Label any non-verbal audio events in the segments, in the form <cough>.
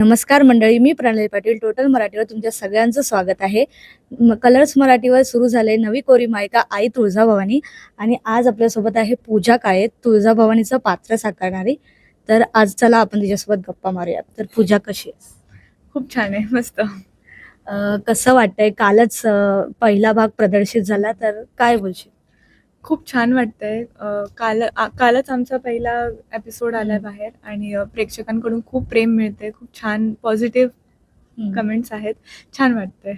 नमस्कार मंडळी मी प्रणाली पाटील टोटल मराठीवर तुमच्या सगळ्यांचं स्वागत आहे. कलर्स मराठीवर सुरू झाले नवी कोरी मायिका आई तुळजाभवानी आणि आज आपल्यासोबत आहे पूजा काळे तुळजाभवानीचं पात्र साकारणारी. तर आज चला आपण तिच्यासोबत गप्पा मारूयात. तर पूजा कशी आहेस? खूप छान आहे मस्त. अं, कसं वाटतंय? कालच अं, पहिला भाग प्रदर्शित झाला तर काय बोलशील? खूप छान वाटतंय. अं, काल आ- कालच आमचा पहिला एपिसोड आलाय. बाहेर आणि अं, प्रेक्षकांकडून खूप प्रेम मिळते खूप छान पॉझिटिव्ह कमेंट्स आहेत. छान वाटतंय.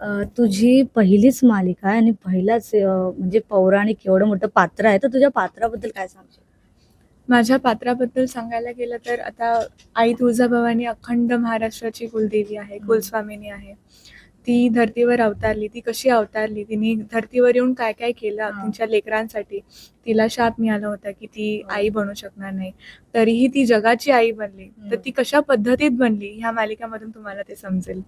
अं, तुझी पहिलीच मालिका आहे आणि पहिलाच अं, म्हणजे पौराणिक एवढं मोठं पात्र आहे. तर तुझ्या पात्राबद्दल काय सांगशील? माझ्या पात्राबद्दल सांगायला गेलं तर आता आई तुळजाभवानी अखंड महाराष्ट्राची कुलदेवी आहे हम्म. कुलस्वामिनी आहे. ती धर्तीवर अवतारली ती कशी अवतारली तिने धर्तीवर येऊन काय काय केलं. तिच्या लेकरांसाठी तिला शाप मिळाला होता की ती हो. आई बनू शकणार नाही तरीही ती जगाची आई बनली तर. ती कशा पद्धतीत बनली ह्या मालिकामधून तुम्हाला ते समजेल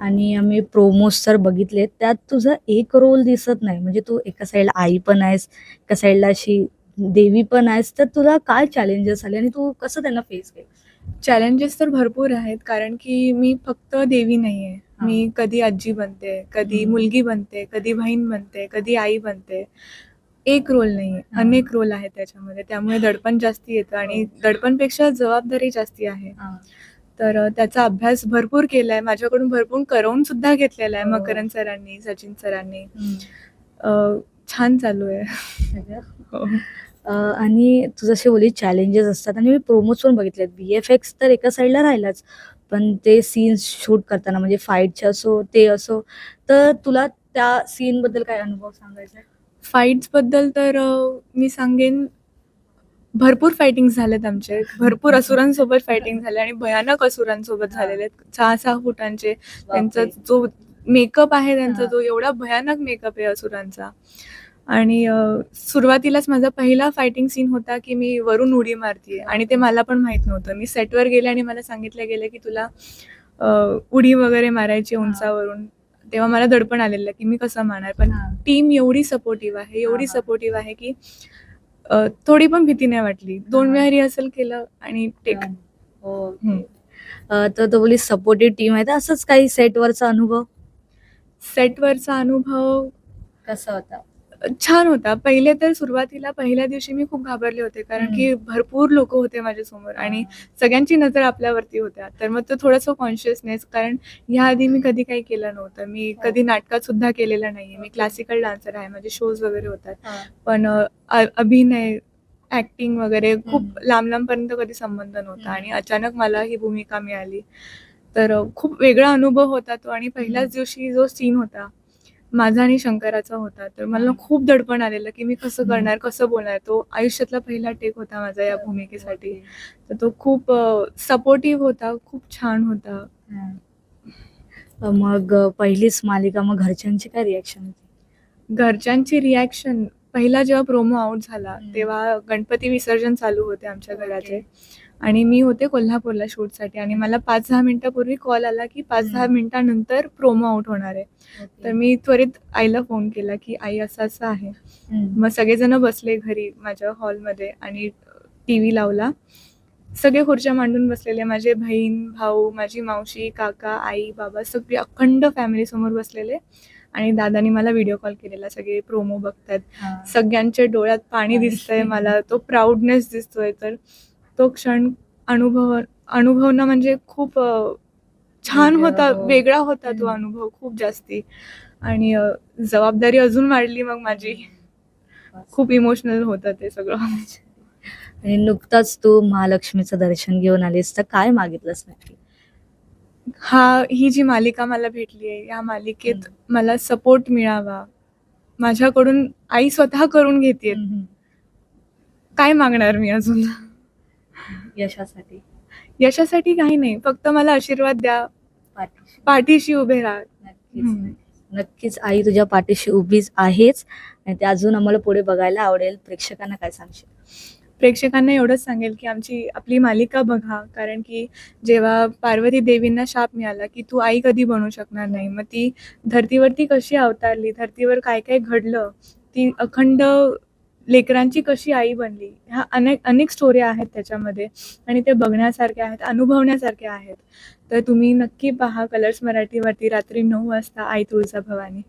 आणि आम्ही प्रोमोस तर बघितले त्यात तुझा एक रोल दिसत नाही म्हणजे तू एका साईडला आई पण आहेस एका साईडला अशी देवी पण आहेस तर तुला काय चॅलेंजेस आले आणि तू कसं त्यांना फेस केलं चॅलेंजेस तर भरपूर आहेत कारण की मी फक्त देवी नाही आहे. मी कधी आजी बनते कधी. मुलगी बनते कधी बहीण बनते कधी आई बनते. एक रोल नाही आहे. अनेक रोल आहेत त्याच्यामध्ये. त्यामुळे दडपण जास्ती येतं आणि हो. दडपणपेक्षा जबाबदारी जास्ती आहे. तर त्याचा अभ्यास भरपूर केलाय. माझ्याकडून भरपूर करवून सुद्धा घेतलेला आहे हो. मकरंद सरांनी सचिन सरांनी. छान चालू आहे. आणि तू जसे बोली चॅलेंजेस असतात. आणि मी प्रोमोज पण बघितलेत. बी एफ एक्स तर एका साईडला राहिलाच. पण ते सीन्स शूट करताना म्हणजे फाईटचे असो ते असो. तर तुला त्या सीन बद्दल काय अनुभव सांगायचा आहे? फाईट्सबद्दल तर मी सांगेन भरपूर फायटिंग झालेत आमचे. भरपूर <laughs> असुरांसोबत फायटिंग झाले आणि भयानक असुरांसोबत झालेले आहेत सहा सहा फुटांचे. त्यांचा. जो मेकअप आहे त्यांचा. तो एवढा भयानक मेकअप आहे असुरांचा. आणि सुरुवातीलाच माझा पहिला फायटिंग सीन होता की मी वरून उडी मारतीये आणि ते मला पण माहीत नव्हतं. मी सेटवर गेले आणि मला सांगितलं गेलं की तुला उडी वगैरे मारायची. उंचावरून. तेव्हा मला दडपण आलेलं की मी कसं मारणार? पण. टीम एवढी सपोर्टिव्ह आहे एवढी. सपोर्टिव्ह आहे की थोडी पण भीती नाही वाटली. दोन. वेळा रिहर्सल केलं आणि टेक हो. तर तो बोली सपोर्टिव्ह टीम आहे. तर असंच काही सेटवरचा अनुभव? सेटवरचा अनुभव कसा होता? छान होता पहिले तर सुरुवातीला पहिल्या दिवशी मी खूप घाबरले होते कारण. की भरपूर लोक होते माझ्यासमोर आणि सगळ्यांची नजर आपल्यावरती होत्या तर मग तो थोडंसं कॉन्शियसनेस कारण ह्याआधी मी कधी काही केलं नव्हतं मी हो. कधी नाटकात सुद्धा केलेलं नाहीये मी क्लासिकल डान्सर आहे माझे शोज वगैरे होतात. पण अभिनय ऍक्टिंग वगैरे खूप. लांब लांबपर्यंत कधी संबंध नव्हता. आणि अचानक मला ही भूमिका मिळाली तर खूप वेगळा अनुभव होता तो आणि पहिल्याच. दिवशी जो सीन होता माझा आणि शंकराचा होता तर मला. खूप दडपण आलेलं की मी कसं. करणार कसं बोलणार तो आयुष्यातला पहिला टेक होता माझा या भूमिकेसाठी. तर तो खूप सपोर्टिव्ह होता खूप छान होता. मग पहिलीच मालिका मग घरच्यांची काय रिॲक्शन होती घरच्यांची रिॲक्शन पहिला जेव्हा प्रोमो आउट झाला. तेव्हा गणपती विसर्जन चालू होते आमच्या. घराचे आणि मी होते कोल्हापूरला शूटसाठी. आणि मला पाच दहा मिनिटापूर्वी कॉल आला की पाच दहा. मिनिटानंतर प्रोमो आउट होणार आहे. तर मी त्वरित आईला फोन केला की आई असं असं आहे. मग सगळेजण बसले घरी माझ्या हॉलमध्ये आणि टी व्ही लावला. सगळे खुर्च्या मांडून बसलेले. माझे बहीण भाऊ माझी मावशी काका आई बाबा सगळे अखंड फॅमिली समोर बसलेले. आणि दादानी मला व्हिडिओ कॉल केलेला. सगळे प्रोमो बघतात. सगळ्यांच्या डोळ्यात पाणी. दिसतंय मला. तो प्राऊडनेस दिसतोय. तर तो क्षण अनुभव अनुभवणं म्हणजे खूप छान होता हो. वेगळा होता तो. अनुभव खूप जास्ती. आणि जबाबदारी अजून वाढली मग माझी. खूप इमोशनल होतं ते सगळं. आणि नुकताच तू महालक्ष्मीचं दर्शन घेऊन आलीस तर काय मागितलंस नक्की? हा ही जी मालिका मला भेटली आहे या मालिकेत मला सपोर्ट मिळावा. माझ्याकडून आई स्वतः करून घेते. काय मागणार मी अजून? यशासाठी. यशासाठी काही नाही फक्त मला आशीर्वाद द्या. पाठीशी. पाठीशी उभे राहा. नक्कीच. नक्कीच. आई तुझ्या पाठीशी उभीच आहेच आणि ते अजून आम्हाला पुढे बघायला आवडेल. प्रेक्षकांना काय सांगशील? प्रेक्षकांना एवढंच सांगेल की आमची आपली मालिका बघा. कारण की जेव्हा पार्वती देवींना शाप मिळाला की तू आई कधी बनू शकणार नाही. मग ती धर्तीवरती कशी अवतारली धर्तीवर काय काय घडलं ती अखंड लेकरांची कशी आई बनली? ह्या अनेक अनेक स्टोऱ्या आहेत त्याच्यामध्ये. आणि ते बघण्यासारख्या आहेत अनुभवण्यासारख्या आहेत. तर तुम्ही नक्की पहा कलर्स मराठीवरती रात्री नऊ वाजता आई तुळजा भवानी